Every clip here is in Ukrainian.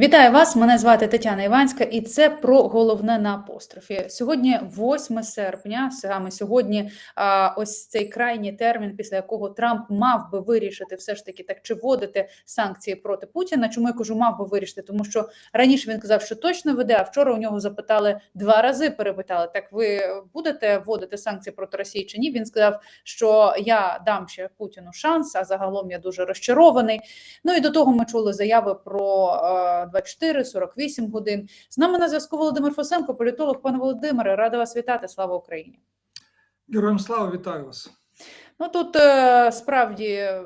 Вітаю вас! Мене звати Тетяна Іванська, і це про головне на апострофі. Сьогодні 8 серпня. Саме сьогодні ось цей крайній термін, після якого Трамп мав би вирішити все ж таки так, чи вводити санкції проти Путіна. Чому я кажу, мав би вирішити? Тому що раніше він казав, що точно веде. А вчора у нього запитали два рази. Перепитали: так ви будете вводити санкції проти Росії чи ні? Він сказав, що я дам ще Путіну шанс. А загалом я дуже розчарований. Ну і до того ми чули заяви про. Е, 24-48 годин. З нами на зв'язку Володимир Фосенко, політолог. Пане Володимире, рада вас вітати. Слава Україні! Героям слава, вітаю вас. Ну тут е, справді е,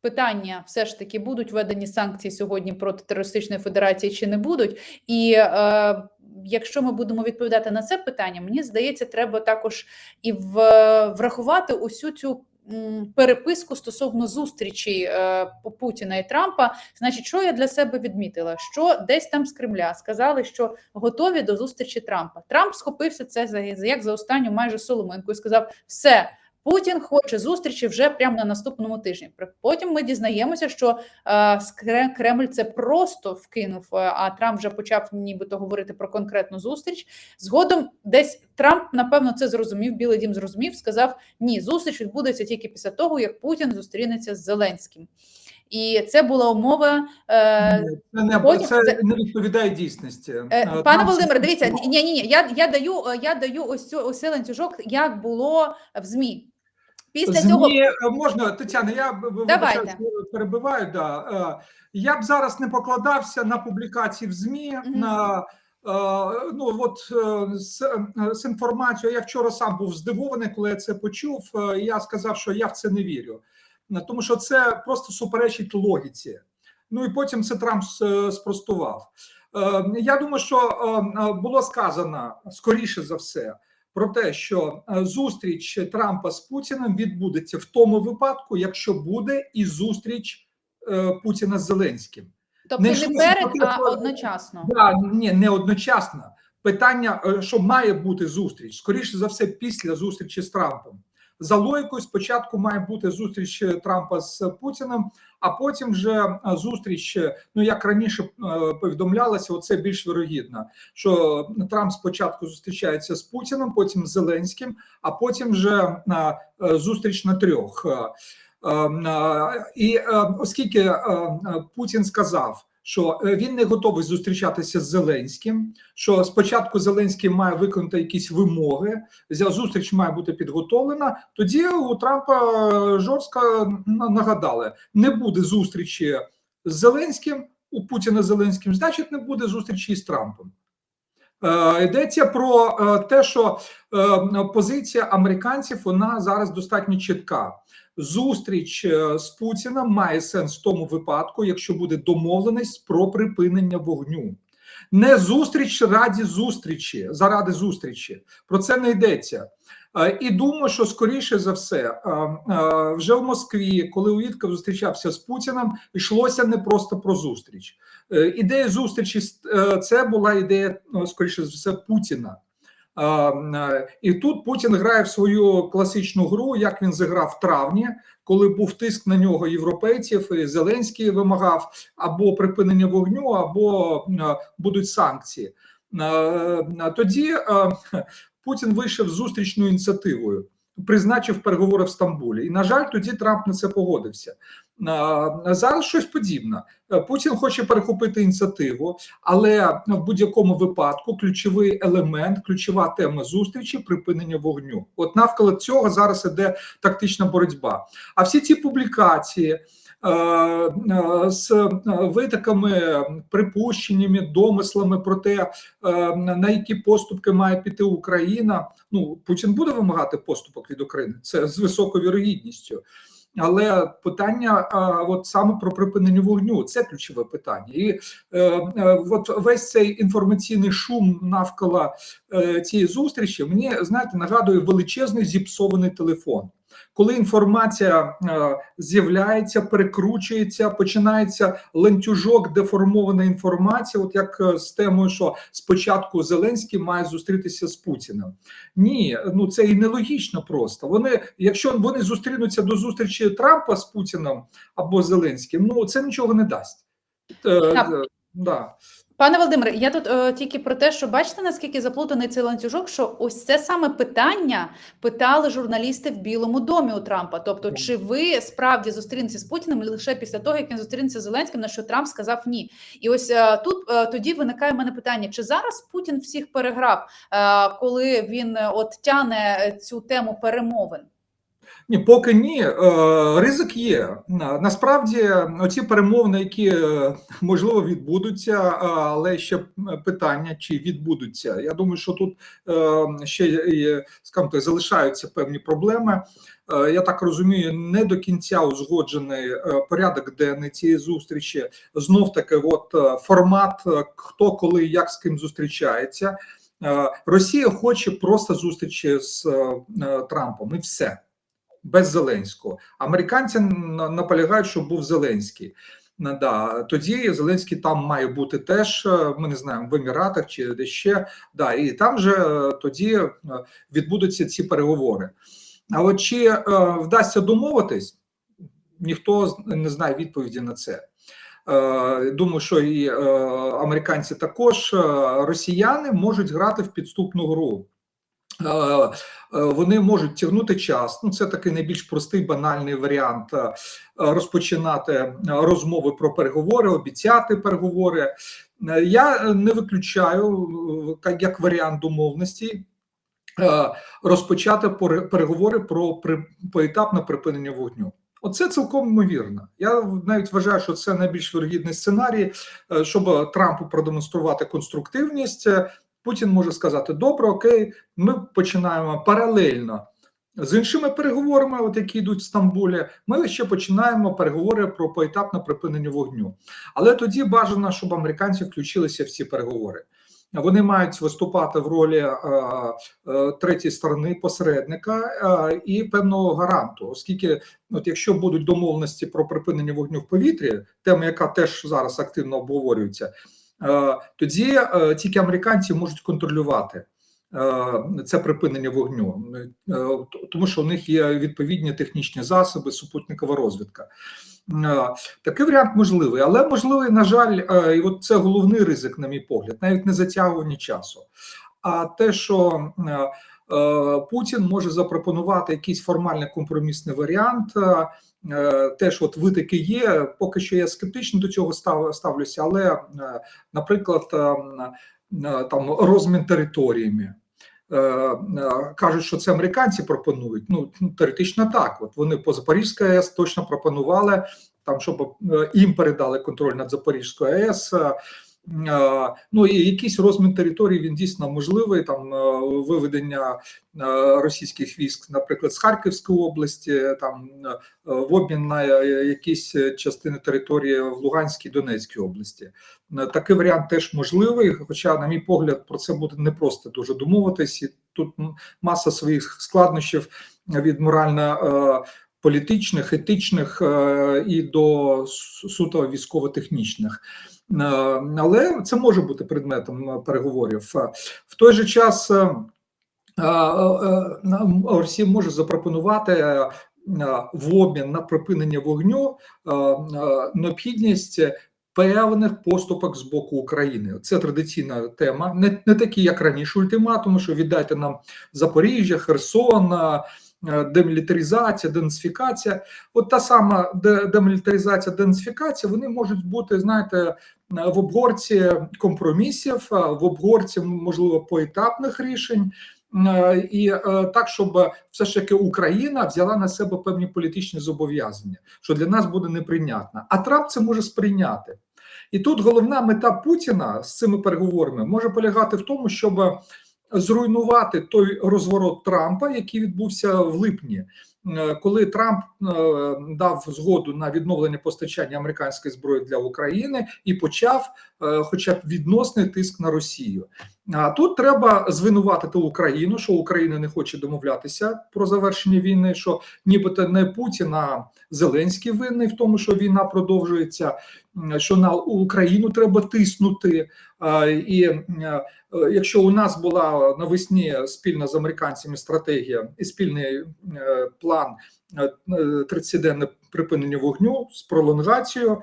питання все ж таки будуть введені санкції сьогодні проти терористичної федерації чи не будуть. І е, якщо ми будемо відповідати на це питання, мені здається, треба також і в, врахувати усю цю. Переписку стосовно зустрічі е, Путіна і Трампа, значить, що я для себе відмітила? Що десь там з Кремля сказали, що готові до зустрічі Трампа. Трамп схопився це за як за останню майже соломинку і сказав: все. Путін хоче зустрічі вже прямо на наступному тижні. Потім ми дізнаємося, що е, Кремль це просто вкинув. е, А Трамп вже почав нібито говорити про конкретну зустріч. Згодом десь Трамп, напевно, це зрозумів. Білий дім зрозумів, сказав: ні, зустріч відбудеться тільки після того, як Путін зустрінеться з Зеленським. І це була умова. Е, Це не, потім- це це- не відповідає дійсності. Е, Е, Пане Володимире, дивіться, ні, ні, ні, я, я даю, я даю ось цю ось ланцюжок, як було в ЗМІ. Після ЗМІ, цього е, можна, Тетяна, я Давайте. перебиваю. Да. Е, Я б зараз не покладався на публікації в ЗМІ, Мгм. на е, ну от з, з інформацією. Я вчора сам був здивований, коли я це почув. Я сказав, що я в це не вірю, тому що це просто суперечить логіці. Ну і потім це Трамп спростував. Я думаю, що було сказано скоріше за все про те, що е, зустріч Трампа з Путіним відбудеться в тому випадку, якщо буде і зустріч е, Путіна з Зеленським. тобто не не, перед, а одночасно. Да, ні, не одночасно. Питання, е, що має бути зустріч, скоріше за все, після зустрічі з Трампом. За логікою, спочатку має бути зустріч е, Трампа з Путіним, а потім вже е, зустріч. е, Ну як раніше повідомлялося, оце більш вирогідно, що Трамп спочатку зустрічається з Путіним, потім з Зеленським, а потім вже зустріч на трьох. І оскільки Путін сказав. Що е, він не готовий зустрічатися з Зеленським, що спочатку Зеленський має виконати якісь вимоги, зустріч має бути підготовлена. Тоді у Трампа е, жорстко на- нагадали: не буде зустрічі з Зеленським у Путіна з Зеленським, значить, не буде зустрічі з Трампом. Е, Йдеться про е, те, що е, позиція американців вона зараз достатньо чітка. Зустріч з Путіним має сенс в тому випадку, якщо буде домовленість про припинення вогню. Не зустріч раді зустрічі, заради зустрічі. Про це не йдеться. Е, І думаю, що скоріше за все, е, е, вже в Москві, коли Уітков зустрічався з Путіним, йшлося не просто про зустріч. Ідея зустрічі це була ідея, ну, скоріше за все, Путіна. І тут Путін грає в свою класичну гру, як він зіграв в травні, коли був тиск на нього європейців, і Зеленський вимагав або припинення вогню, або будуть санкції. Тоді Путін вийшов з зустрічною ініціативою, призначив переговори в Стамбулі. І, на жаль, тоді Трамп на це погодився. Зараз щось подібне. Е, Путін хоче перехопити ініціативу, але в будь-якому випадку ключовий елемент, ключова тема зустрічі припинення вогню. От навколо цього зараз іде тактична боротьба. А всі ці публікації. Е, е, З е, витоками, припущеннями, домислами про те, на які поступки має піти Україна. Ну Путін буде вимагати поступок від України. Це з високою вірогідністю. Але питання от саме про припинення вогню це ключове питання, і е, от весь цей інформаційний шум навколо цієї зустрічі мені знаєте нагадує величезний зіпсований телефон. Коли інформація е, з'являється, перекручується, починається ланцюжок деформованої інформації, от як е, з темою, що спочатку Зеленський має зустрітися з Путіним. Ні, ну це і нелогічно просто. Вони, якщо вони зустрінуться до зустрічі Трампа з Путіним або Зеленським, ну це нічого не дасть. Е, Так. Да. Пане Володимире, я тут е, тільки про те, що бачите, наскільки заплутаний цей ланцюжок, що ось це саме питання питали журналісти в Білому домі у Трампа. Тобто, чи ви справді зустрінетеся з Путіним лише після того, як він зустрінеться з Зеленським, на що Трамп сказав ні? І ось е, тут е, тоді виникає в мене питання: чи зараз Путін всіх переграв, е, коли він е, от тяне цю тему перемовин? Ні, поки ні, Е, ризик є. Насправді, оці перемовини, які е, можливо відбудуться, е, але ще питання, чи відбудуться. Я думаю, що тут ще скажімо залишаються певні проблеми. Я так розумію, не до кінця узгоджений порядок денний цієї зустрічі. Знов таки, от формат, хто коли як з ким зустрічається. Росія хоче просто зустрічі з Трампом, і все без Зеленського. Американці на- наполягають, щоб був Зеленський. Да, тоді Зеленський там має бути теж. е, Ми не знаємо в Еміратах чи де ще. Да, і там же е, тоді е, відбудуться ці переговори. А от чи е, вдасться домовитись, ніхто не знає відповіді на це. Е, Думаю, що і е, американці також росіяни можуть грати в підступну гру. Е, е, Вони можуть тягнути час. Ну, це такий найбільш простий банальний варіант е, розпочинати розмови про переговори, обіцяти переговори. Я не виключаю як- варіант домовності. Розпочати переговори про поетапне припинення вогню. Оце цілком ймовірно. Я навіть вважаю, що це найбільш вирогідний сценарій, щоб Трампу продемонструвати конструктивність. Путін може сказати: добре, окей, ми починаємо паралельно з іншими переговорами, от які йдуть в Стамбулі. Ми ще починаємо переговори про поетапне припинення вогню. Але тоді бажано, щоб американці включилися в ці переговори. Вони мають виступати в ролі е, е, третьої сторони посередника е, і певного гаранту, оскільки, от якщо будуть домовленості про припинення вогню в повітрі, тема, яка теж зараз активно обговорюється, тоді е, тільки американці можуть контролювати. е, Це припинення вогню, Е, тому що у них є відповідні технічні засоби, супутникова розвідка. Е, Такий варіант можливий, але можливий, на жаль, е, і от це головний ризик, на мій погляд, навіть не затягування часу. А те, що е, е, Путін може запропонувати якийсь формальний компромісний варіант, е, е, теж от витоки є. Поки що я скептично до цього став, ставлюся, але, е, наприклад, е, е, там розмін територіями. Е, е, Кажуть, що це американці пропонують. Ну теоретично так. От вони по Запорізькій АЕС точно пропонували там, щоб е, їм передали контроль над Запорізькою АЕС. Ну і якийсь розмін території він дійсно можливий. Там е, виведення е, російських військ, наприклад, з Харківської області, там е, в обмін на якісь частини території в Луганській Донецькій області. Такий варіант теж можливий. Хоча, на мій погляд, про це буде непросто дуже домовитись. І тут маса своїх складнощів від морально. Політичних, етичних і до суто військово-технічних, але це може бути предметом е, переговорів. Е, В той же час е, е, е, Росія може запропонувати е, в обмін на припинення вогню е, е, необхідність певних поступок з боку України. Це традиційна тема, не, не такі, як раніше, ультиматуми, що віддайте нам Запоріжжя, Херсон. е, Демілітаризація, денацифікація, от та сама демілітаризація, денацифікація, вони можуть бути, знаєте, в обгорці компромісів, е, в обгорці можливо поетапних рішень, е, і е, так, щоб все ж таки Україна взяла на себе певні політичні зобов'язання, що для нас буде неприйнятно. А Трамп це може сприйняти. І тут головна мета Путіна з цими переговорами може полягати в тому, щоб зруйнувати той розворот Трампа, який відбувся в липні, Е, коли Трамп е, дав згоду на відновлення постачання американської зброї для України і почав, е, хоча б відносний тиск на Росію. А тут треба звинуватити Україну, що Україна не хоче домовлятися про завершення війни. Що нібито не Путін, а Зеленський винний в тому, що війна продовжується, що на Україну треба тиснути. І е, е, якщо у нас була навесні спільна з американцями стратегія і спільний е, план е, е, 30-денне припинення вогню з пролонгацією, е,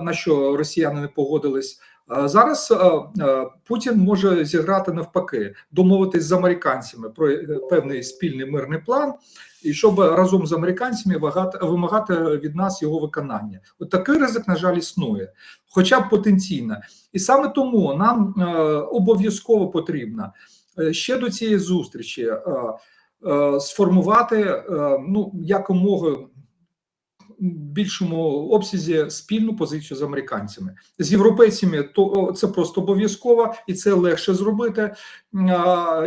на що росіяни не погодились. Е, Зараз е, е, Путін може зіграти навпаки, домовитись з американцями про е, певний спільний мирний план, і щоб разом з американцями вимагати від нас його виконання. От такий ризик, на жаль, існує, хоча б потенційно. І саме тому нам е, обов'язково потрібно е, ще до цієї зустрічі е, е, сформувати е, ну якомога більшому обсязі спільну позицію з американцями з європейцями. То це просто обов'язково і це легше зробити. Е,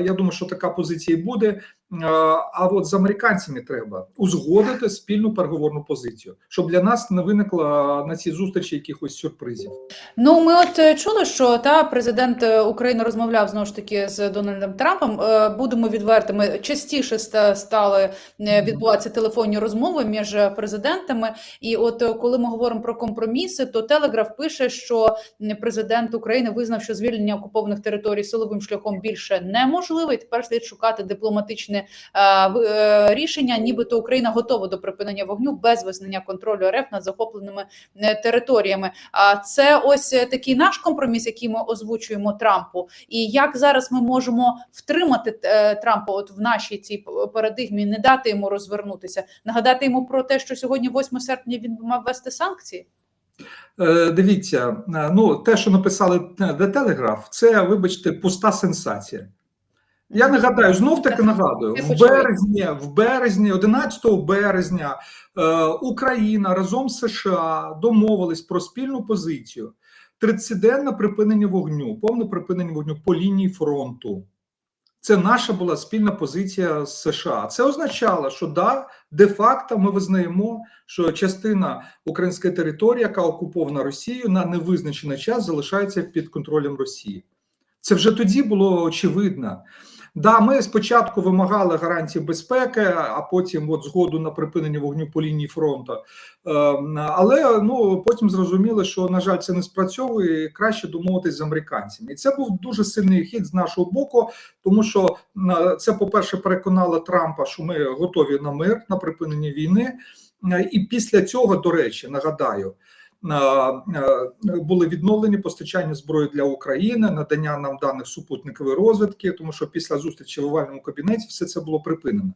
Я думаю, що така позиція і буде. Е, А от з американцями треба узгодити спільну переговорну позицію, щоб для нас не виникло на цій зустрічі якихось сюрпризів. Ну, ми от е, чули, що та президент е, України розмовляв знову ж таки з Дональдом Трампом. Будемо відвертими. Частіше ста- стали відбуватися телефонні розмови між президентами. І от коли ми говоримо про компроміси, то Телеграф пише, що президент України визнав, що звільнення окупованих територій силовим шляхом більше неможливе. І тепер слід шукати дипломатичне е, в- е, рішення, нібито Україна готова до припинення вогню без визнання контролю РФ над захопленими е, територіями. А це ось е, такий наш компроміс, який ми озвучуємо Трампу. І як зараз ми можемо втримати е, Трампа от в нашій цій парадигмі, не дати йому розвернутися, нагадати йому про те, що сьогодні, 8 серпня, він мав ввести санкції. Е, Дивіться, е, ну те, що написали е, The Telegraph, це, вибачте, пуста сенсація. Я нагадаю, знов таки нагадую, в березні, в березні, 11 березня, е, Україна разом з США домовились про спільну позицію. 30-денне припинення вогню, повне припинення вогню по лінії фронту. Це наша була спільна позиція з США. Це означало, що да, де-факто ми визнаємо, що частина української території, яка окупована Росією, на невизначений час залишається під контролем Росії. Це вже тоді було очевидно. Да, ми спочатку вимагали гарантії безпеки, а потім от згоду на припинення вогню по лінії фронту. Е, але ну потім зрозуміли, що на жаль, це не спрацьовує. Краще домовитись з американцями. І це був дуже сильний хід з нашого боку, тому що це, по-перше, переконало Трампа, що ми готові на мир на припинення війни. Е, І після цього, до речі, нагадаю. Е, е, Були відновлені постачання зброї для України, надання нам даних супутникової розвідки, тому що після зустрічі в овальному кабінеті все це було припинено.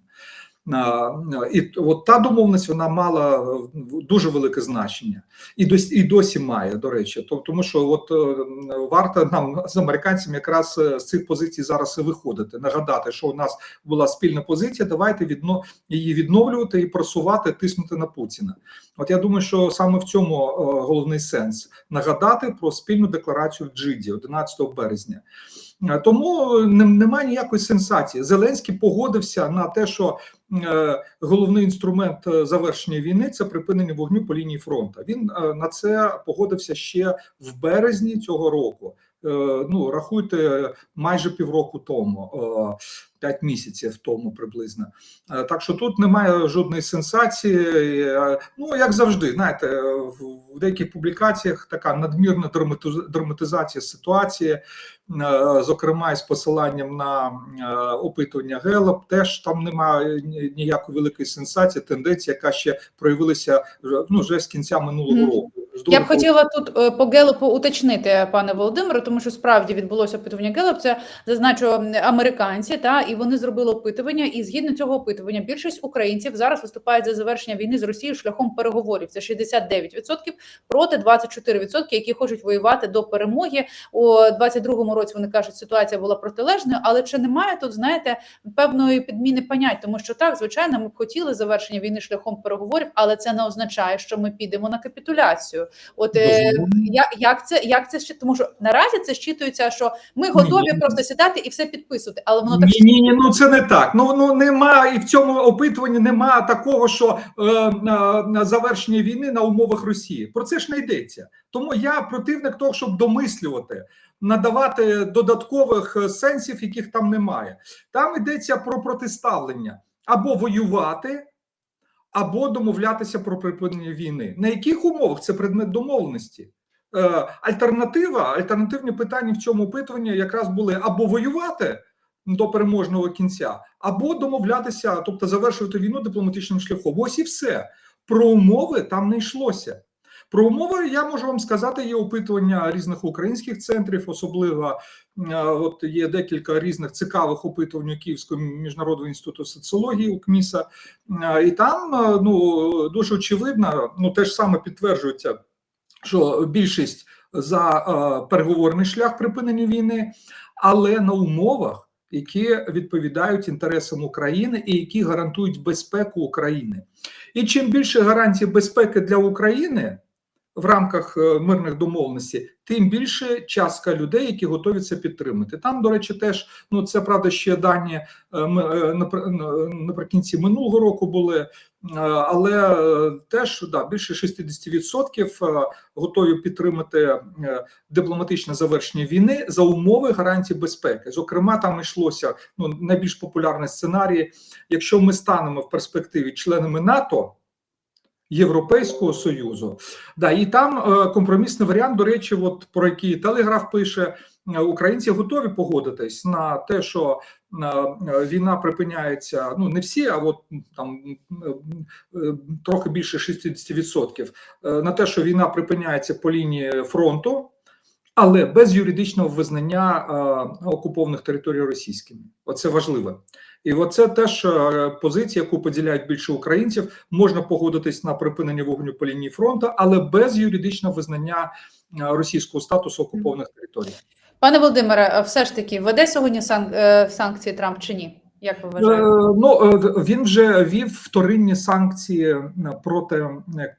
І от та домовленість вона мала е, дуже велике значення, і досі і досі має до речі. Тому що от е, варто нам з американцями якраз е, з цих позицій зараз і виходити. Нагадати, що у нас була спільна позиція. Давайте відно її відновлювати і просувати, тиснути на Путіна. От я думаю, що саме в цьому е, головний сенс нагадати про спільну декларацію в Джиді 11 березня. Е, Тому немає ніякої сенсації. Зеленський погодився на те, що е, головний інструмент е, завершення війни це припинення вогню по лінії фронту. Він е, на це погодився ще в березні цього року. Е, Ну рахуйте майже півроку тому, е, п'ять місяців тому приблизно. Е, Так що тут немає жодної сенсації. Ну як завжди, знаєте, в деяких публікаціях така надмірна драматизація ситуації, зокрема із посиланням на опитування Гелоп, теж там немає ніякої великої сенсації, тенденції, яка ще проявилася ну, вже з кінця минулого року. Я б хотіла тут е, по Гелопу уточнити, пане Володимире, тому що справді відбулося опитування Гелоп. Це зазначу американці, та і вони зробили опитування. І згідно цього опитування, більшість українців зараз виступають за завершення війни з Росією шляхом переговорів. Це 69% проти 24%, які хочуть воювати до перемоги. У 22-му році вони кажуть, ситуація була протилежною, але чи немає тут, знаєте, певної підміни понять, тому що так, звичайно, ми б хотіли завершення війни шляхом переговорів, але це не означає, що ми підемо на капітуляцію. От е, як, як це як це ще тому, що наразі це щитується, що ми готові Ні. просто сідати і все підписувати, але воно так Ні, ні, ні, ну це не так. Ну ну нема і в цьому опитуванні немає такого, що е, е, завершення війни на умовах Росії. Про це ж не йдеться. Тому я противник того, щоб домислювати, надавати додаткових е, сенсів, яких там немає. Там йдеться про протиставлення або воювати. Або домовлятися про припинення війни. На яких умовах це предмет домовленості? Е, альтернатива, альтернативні питання в цьому опитуванні якраз були або воювати, до переможного кінця, або домовлятися, тобто завершувати війну дипломатичним шляхом. Ось і все. Про умови там не йшлося. Про умови я можу вам сказати, є опитування різних українських центрів, особливо е, от є декілька різних цікавих опитувань Київського міжнародного інституту соціології у КМІСа, Е, і там е, ну дуже очевидно, ну те ж саме підтверджується, що більшість за переговорний шлях припинення війни, але на умовах, які відповідають інтересам України і які гарантують безпеку України. І чим більше гарантій безпеки для України в рамках е, мирних домовленостей, тим більше частка людей, які готові це підтримати. Там, до речі, теж ну це правда ще дані е, е, наприкінці минулого року були, але теж да, більше 60% е, готові підтримати дипломатичне завершення війни за умови гарантій безпеки. Зокрема, там йшлося ну найбільш популярний сценарій. Якщо ми станемо в перспективі членами НАТО. Європейського союзу, да і там е, компромісний варіант. До речі, от про який телеграф пише, е, українці готові погодитись на те, що е, війна припиняється. Ну не всі, а от там е, трохи більше 60%, е, на те, що війна припиняється по лінії фронту, але без юридичного визнання е, окупованих територій російськими. Оце важливо. І оце теж е, позиція, яку поділяють більше українців. Можна погодитись на припинення вогню по лінії фронту, але без юридичного визнання е, російського статусу окупованих територій. Пане Володимире, все ж таки веде сьогодні сан- е, санкції Трамп чи ні? Як ви вважаєте? Е, Ну е, він вже вів вторинні санкції е, проти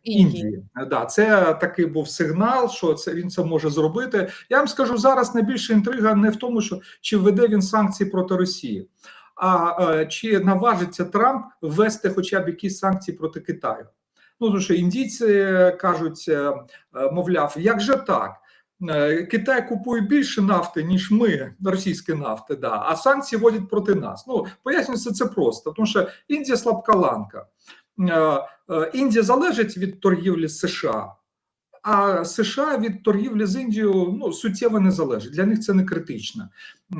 Індії. Да, це такий був сигнал, що це він це може зробити. Я вам скажу зараз. Найбільша інтрига не в тому, що чи введе він санкції проти Росії, а чи наважиться Трамп ввести хоча б якісь санкції проти Китаю. Ну тому що індійці кажуть, мовляв, як же так? Е, Китай купує більше нафти, ніж ми, російської нафти, да, а санкції вводять проти нас. Ну, пояснюється це просто, тому що Індія слабка ланка. Е, е, Індія залежить від торгівлі США, а США від торгівлі з Індією ну, суттєво не залежить. Для них це не критично.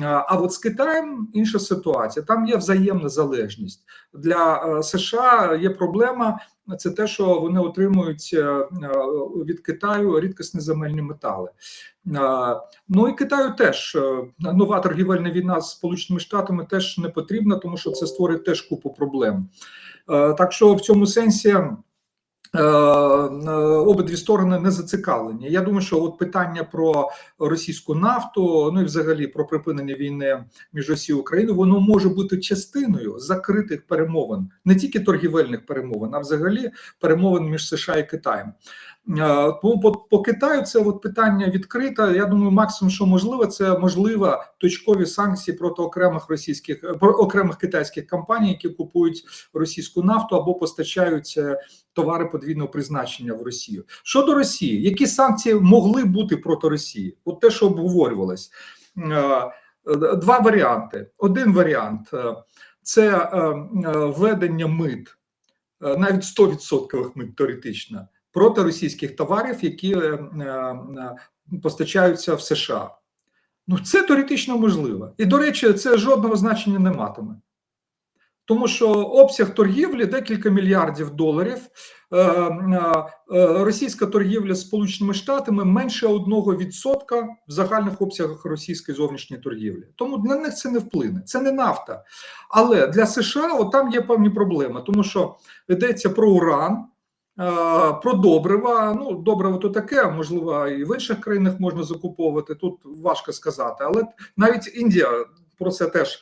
А от з Китаєм інша ситуація. Там є взаємна залежність. Для США є проблема. Це те, що вони отримують е, е, від Китаю рідкісні земельні метали. Е, Ну і Китаю теж нова торгівельна війна з Сполученими Штатами теж не потрібна, тому що це створить теж купу проблем. Так що в цьому сенсі. Е, е, Обидві сторони не зацікавлені. Я думаю, що от питання про російську нафту, ну і взагалі про припинення війни між Росією і Україною, воно може бути частиною закритих перемовин, не тільки торгівельних перемовин, а взагалі перемовин між США і Китаєм. Е, По, по, Китаю це от питання відкрите. Я думаю, максимум, що можливо, це можливо точкові санкції проти окремих російських про окремих китайських компаній, які купують російську нафту або постачають е, товари подвійного призначення в Росію. Щодо Росії, які санкції могли бути проти Росії? От те, що обговорювалось. Е, е, Два варіанти. Один варіант е, це введення мит, навіть 100% мит теоретично, проти російських товарів, які постачаються в США. Ну, це теоретично можливо. І, до речі, це жодного значення не матиме. Тому що обсяг торгівлі декілька мільярдів доларів. Е, е, е, Російська торгівля з Сполученими Штатами менше 1% в загальних обсягах російської зовнішньої торгівлі. Тому на них це не вплине. Це не нафта. Але для США от там є певні проблеми, тому що йдеться про уран. Про добрива, ну добриво то таке, можливо, і в інших країнах можна закуповувати. Тут важко сказати, але навіть Індія про це теж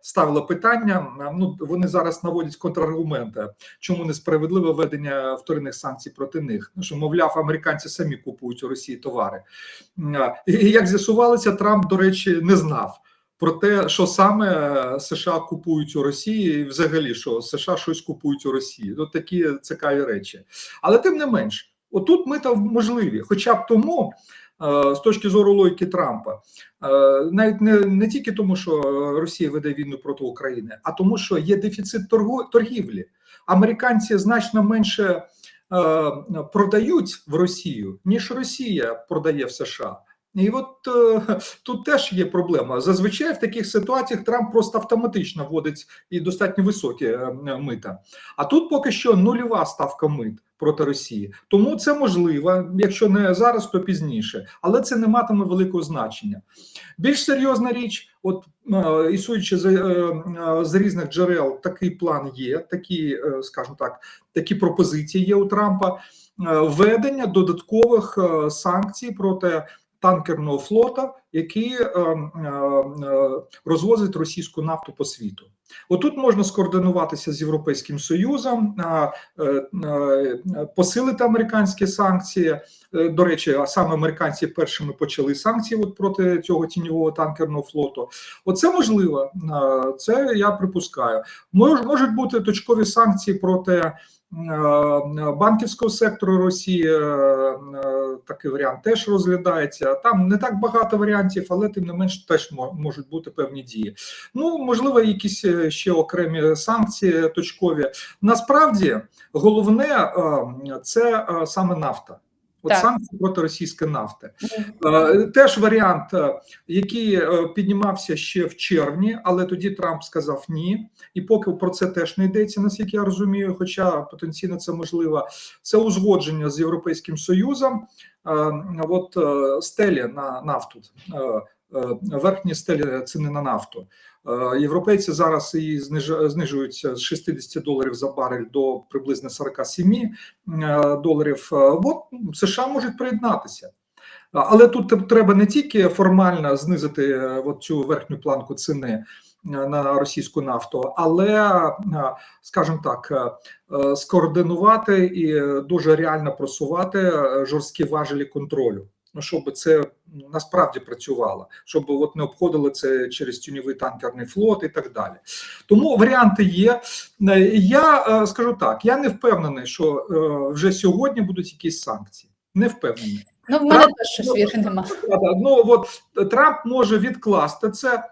ставила питання. Ну вони зараз наводять контраргументи, чому несправедливе введення вторинних санкцій проти них. Ну що, мовляв, американці самі купують у Росії товари. Е, І як з'ясувалося, Трамп, до речі, не знав. Про те, що саме США купують у Росії, і взагалі що США щось купують у Росії. Ну такі цікаві речі. Але тим не менш, отут ми там можливі, хоча б тому, е, з точки зору логіки Трампа, е, навіть не, не тільки тому, що Росія веде війну проти України, а тому, що є дефіцит торгу, торгівлі. Американці значно менше е, продають в Росію, ніж Росія продає в США. І от е, тут теж є проблема. Зазвичай в таких ситуаціях Трамп просто автоматично вводить і достатньо високі е, е, мита. А тут поки що нульова ставка мит проти Росії. Тому це можливо, якщо не зараз, то пізніше, але це не матиме великого значення. Більш серйозна річ, от ісуючи з, е, е, з різних джерел, такий план є, такі, е, скажімо так, такі пропозиції є у Трампа. е, Введення додаткових е, санкцій проти танкерного флота, який е, е, розвозить російську нафту по світу. Отут можна скоординуватися з Європейським Союзом, е, посилити американські санкції. До речі, а саме американці першими почали санкції от проти цього тіньового танкерного флоту. Оце можливо, це я припускаю. Мож, можуть бути точкові санкції проти банківського сектору Росії. е, е, Такий варіант теж розглядається. Там не так багато варіантів, але тим не менш теж можуть бути певні дії. Ну можливо, якісь е, ще окремі санкції точкові. Насправді головне е, це е, саме нафта. От Так. санкції проти російської нафти. Е, Теж варіант, е, який е, піднімався ще в червні, але тоді Трамп сказав ні. І поки про це теж не йдеться, наскільки я розумію, хоча потенційно це можливо. Це узгодження з Європейським Союзом. От стелі на нафту, верхні стелі ціни на нафту. Е, Європейці зараз її зниж- знижуються з 60 доларів за барель до приблизно 47 е, доларів. Е, От США можуть приєднатися. Але тут треба не тільки формально знизити от цю верхню планку ціни на російську нафту, але, скажімо так, скоординувати і дуже реально просувати жорсткі важелі контролю. Ну, щоб це насправді працювало, щоб от не обходили це через тюньовий танкерний флот і так далі. Тому варіанти є. Е, Я е, скажу так: я не впевнений, що е, вже сьогодні будуть якісь санкції. Не впевнений. Ну, в мене теж щось віри нема. Ну от Трамп може відкласти це.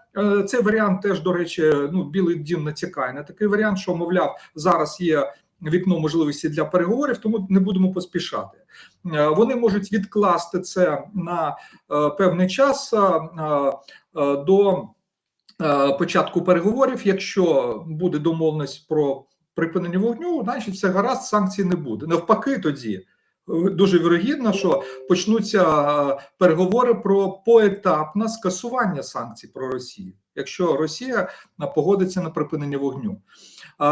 Цей варіант теж, до речі, ну білий дім натякає на такий варіант, що мовляв, зараз є вікно можливості для переговорів, тому не будемо поспішати. Е, Вони можуть відкласти це на е, певний час е, до початку переговорів. Якщо буде домовленість про припинення вогню, значить все гаразд, санкцій не буде. Навпаки, тоді дуже вірогідно, що почнуться переговори про поетапне скасування санкцій про Росію, якщо Росія погодиться на припинення вогню. А,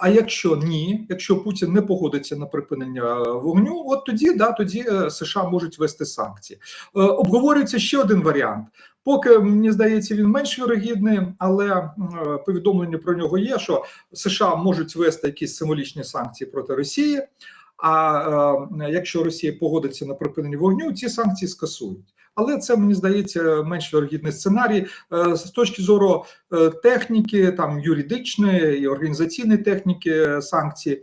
а якщо ні, якщо Путін не погодиться на припинення е, вогню, от тоді да тоді е, США можуть ввести санкції. Е, Обговорюється ще один варіант. Поки мені здається, він менш вірогідний, але повідомлення про нього є, що США можуть ввести якісь символічні санкції проти Росії. А якщо Росія погодиться на припинення вогню, ці санкції скасують. Але це мені здається менш вірогідний сценарій Е, з точки зору е, техніки, там юридичної і організаційної техніки санкції. санкцій.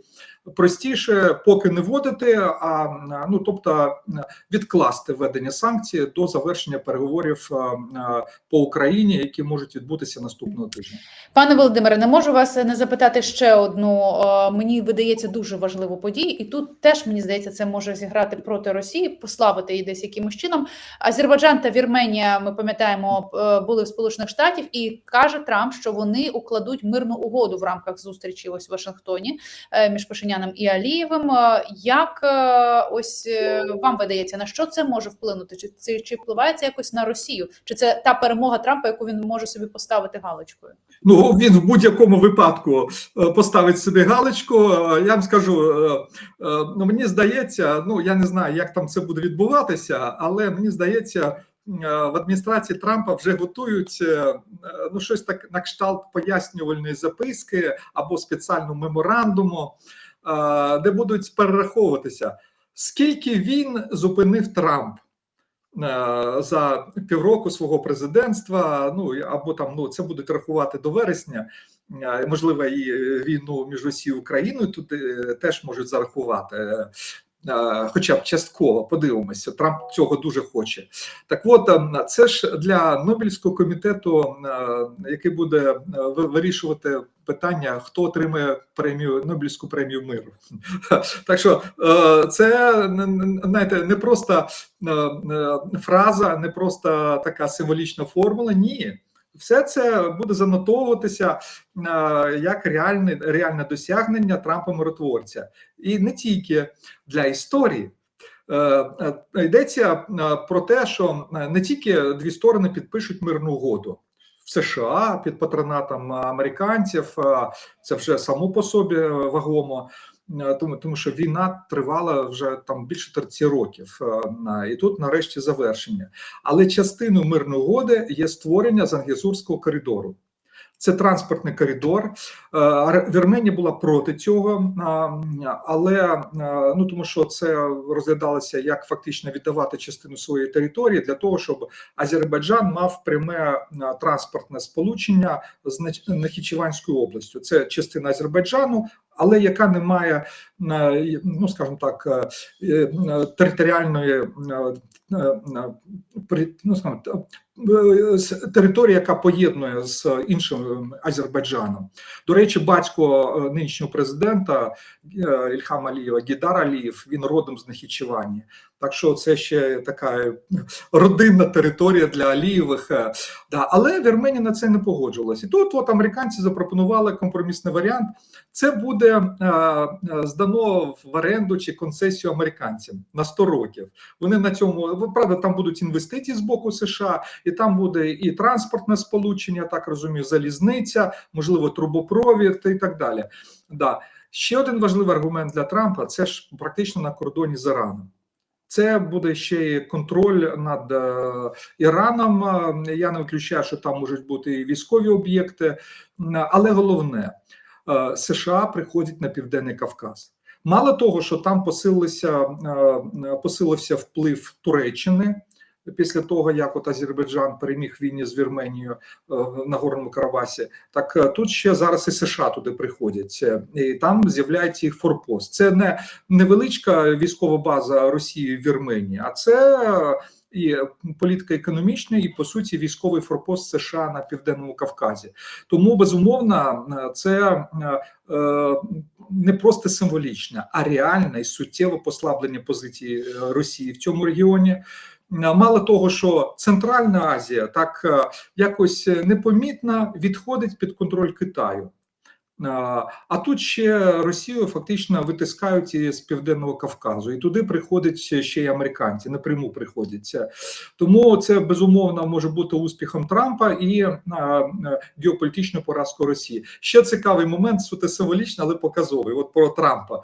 Простіше поки не вводити, а ну тобто е, відкласти введення санкцій до завершення переговорів е, е, по Україні, які можуть відбутися наступного тижня. Пане Володимире, не можу вас не запитати ще одну. Мені видається дуже важливу подію, і тут теж мені здається, це може зіграти проти Росії, послабити її десь якимось чином. Азербайджан та Вірменія, ми пам'ятаємо, були в Сполучених Штатів, і каже Трамп, що вони укладуть мирну угоду в рамках зустрічі ось в Вашингтоні між Пашиняном і Алієвим. Е, Як е, ось е, вам видається, на що це може вплинути? Чи це чи впливає це якось на Росію? Чи це та перемога Трампа, яку він може собі поставити галочкою? Ну він в будь-якому випадку поставить собі галочку. Я вам скажу, ну мені здається, ну я не знаю, як там це буде відбуватися, але мені здається, в адміністрації Трампа вже готують ну щось так на кшталт пояснювальної записки або спеціального меморандуму, де будуть перераховуватися, скільки він зупинив Трамп. е, За півроку свого президентства, ну або там ну це будуть рахувати до вересня, е, можливо, і війну між Росією і Україною тут е, теж можуть зарахувати. Е, хоча б частково подивимося. Трамп цього дуже хоче. Так, от е, це ж для Нобелівського комітету, е, який буде е, вирішувати питання, хто отримає премію Нобелівську премію миру. Так що це знаєте, не просто фраза, не просто така символічна формула. Ні, все це буде занотовуватися е, як реальне, реальне досягнення Трампа миротворця, і не тільки для історії. Е, е, Йдеться про те, що не тільки дві сторони підпишуть мирну угоду в США під патронатом американців, це вже само по собі вагомо. Е, Тому, тому що війна тривала вже там більше 30 років, е, і тут нарешті завершення. Але частиною мирної угоди є створення Зангезурського коридору. Це транспортний коридор. Е, Вірменія була проти цього, але ну тому, що це розглядалося як фактично віддавати частину своєї території для того, щоб Азербайджан мав пряме транспортне сполучення з Нахічеванською областю. Це частина Азербайджану, але яка не має е, ну скажімо так е, е, територіальної ну, скажімо, територія, яка поєднує з іншим Азербайджаном. До речі, батько нинішнього президента Ільхам Алієва, Гідар Алієв, він родом з Нахічевані. Так що це ще така е, родинна територія для Алієвих. е, Да. Але Вірменія на це не погоджувалася. І тут от американці запропонували компромісний варіант. Це буде е, е, здано в оренду чи концесію американцям на 100 років. Вони на цьому правда там будуть інвестиції з боку США, і там буде і транспортне сполучення, так розумію, залізниця, можливо, трубопровід і так далі. Да. Ще один важливий аргумент для Трампа це ж практично на кордоні з Іраном. Це буде ще й контроль над е, Іраном. Е, Я не виключаю, що там можуть бути і військові об'єкти, але головне, е, США приходять на південний Кавказ. Мало того, що там посилився, посилився вплив Туреччини після того, як от Азербайджан переміг війні з Вірменією е, на Горному Карабасі, так е, тут ще зараз і США туди приходять, Е, і там з'являється їх форпост. Це не невеличка військова база Росії в Вірменії, а це і політика економічна, і по суті військовий форпост США на південному Кавказі. Тому безумовно це не просто символічне, а реальне і суттєве послаблення позиції Росії в цьому регіоні. Е, Мало того, що Центральна Азія так е, якось непомітно відходить під контроль Китаю. А тут ще Росію фактично витискають із південного Кавказу, і туди приходять ще й американці, напряму приходяться. Тому це безумовно може бути успіхом Трампа і а, геополітичною поразкою Росії. Ще цікавий момент, суто символічний, але показовий. От про Трампа.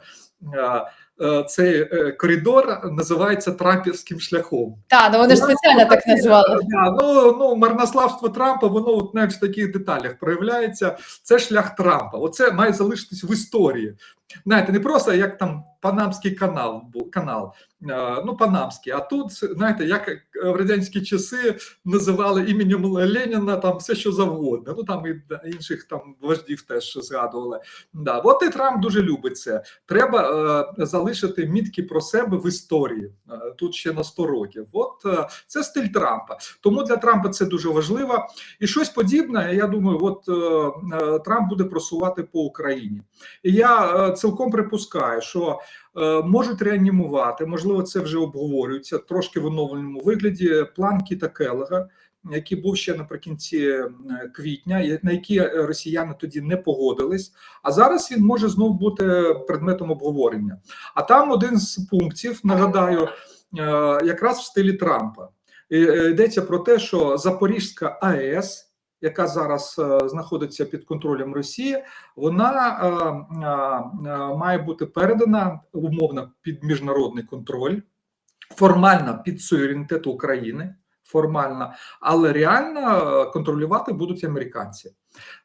Е, Цей е, коридор називається Трампівським шляхом. Так, ну вони ж спеціально так назвали. Да, ну, ну, марнославство Трампа, воно от навіть в таких деталях проявляється. Це шлях Трампа. Оце має залишитись в історії. Знаєте, не просто як там Панамський канал канал, е, ну Панамський, а тут, знаєте, як в радянські часи називали іменем Леніна там все, що завгодно. Ну там і інших там вождів теж згадували. Да, от і Трамп дуже любить це. Треба е, залишити мітки про себе в історії. Е, тут ще на 100 років. От е, це стиль Трампа. Тому для Трампа це дуже важливо. І щось подібне, я думаю, от е, е, Трамп буде просувати по Україні. І я е, цілком припускаю, що е, можуть реанімувати, можливо, це вже обговорюється трошки в оновленому вигляді. План Кіта Келлера, який був ще наприкінці е, квітня, на які росіяни тоді не погодились. А зараз він може знову бути предметом обговорення. А там один з пунктів, нагадаю, е, якраз в стилі Трампа. Е, Йдеться про те, що Запорізька АЕС, яка зараз е, знаходиться під контролем Росії, вона е, е, має бути передана умовно під міжнародний контроль, формально під суверенітет України, формально, але реально е, контролювати будуть американці.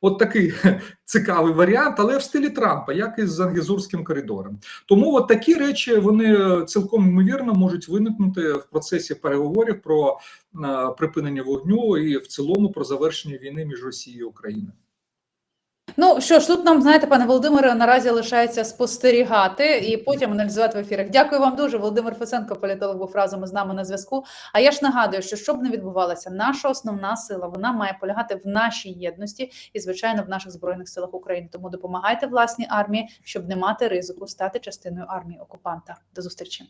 От такий цікавий варіант, але в стилі Трампа, як і з Ангезурським коридором. Тому от такі речі вони цілком ймовірно можуть виникнути в процесі переговорів про е, припинення вогню і в цілому про завершення війни між Росією і Україною. Ну що ж, тут нам знаєте, пане Володимире, наразі лишається спостерігати і потім аналізувати в ефірах. Дякую вам дуже. Володимир Фесенко, політолог, був разом із нами на зв'язку. А я ж нагадую, що щоб не відбувалося, наша основна сила вона має полягати в нашій єдності і, звичайно, в наших збройних силах України. Тому допомагайте власній армії, щоб не мати ризику стати частиною армії окупанта. До зустрічі.